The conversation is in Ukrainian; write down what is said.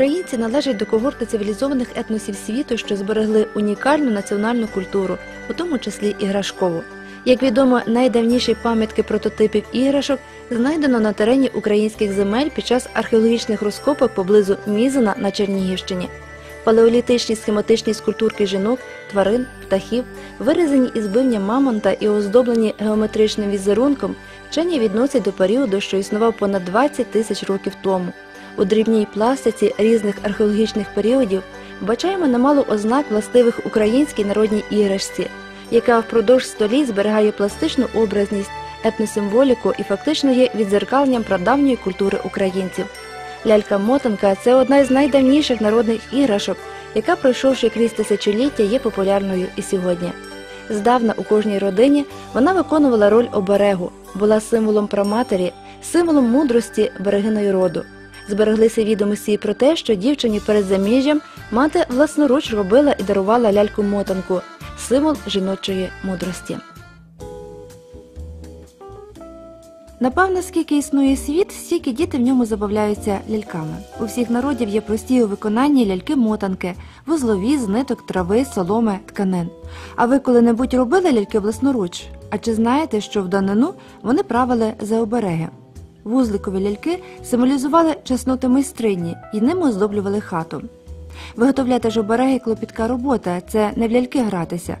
Українці належать до когорти цивілізованих етносів світу, що зберегли унікальну національну культуру, у тому числі іграшкову. Як відомо, найдавніші пам'ятки прототипів іграшок знайдено на терені українських земель під час археологічних розкопок поблизу Мізина на Чернігівщині. Палеолітичні схематичні скульптурки жінок, тварин, птахів, вирізані із бивня мамонта і оздоблені геометричним візерунком, вчені відносять до періоду, що існував понад 20 тисяч років тому. У дрібній пластиці різних археологічних періодів бачаємо немало ознак властивих українській народній іграшці, яка впродовж століть зберігає пластичну образність, етносимволіку і фактично є відзеркаленням прадавньої культури українців. Лялька-мотанка це одна із найдавніших народних іграшок, яка, пройшовши крізь тисячоліття, є популярною і сьогодні. Здавна у кожній родині вона виконувала роль оберегу, була символом праматері, символом мудрості берегиної роду. Збереглися відомості і про те, що дівчині перед заміжжям мати власноруч робила і дарувала ляльку-мотанку символ жіночої мудрості. Напевно, скільки існує світ, стільки діти в ньому забавляються ляльками. У всіх народів є прості у виконанні ляльки-мотанки, вузлові з ниток, трави, соломи, тканин. А ви коли-небудь робили ляльки власноруч? А чи знаєте, що в данину вони правили за обереги? Вузликові ляльки символізували чесноти майстрині і ними оздоблювали хату. Виготовляти ж обереги клопітка робота це не в ляльки гратися,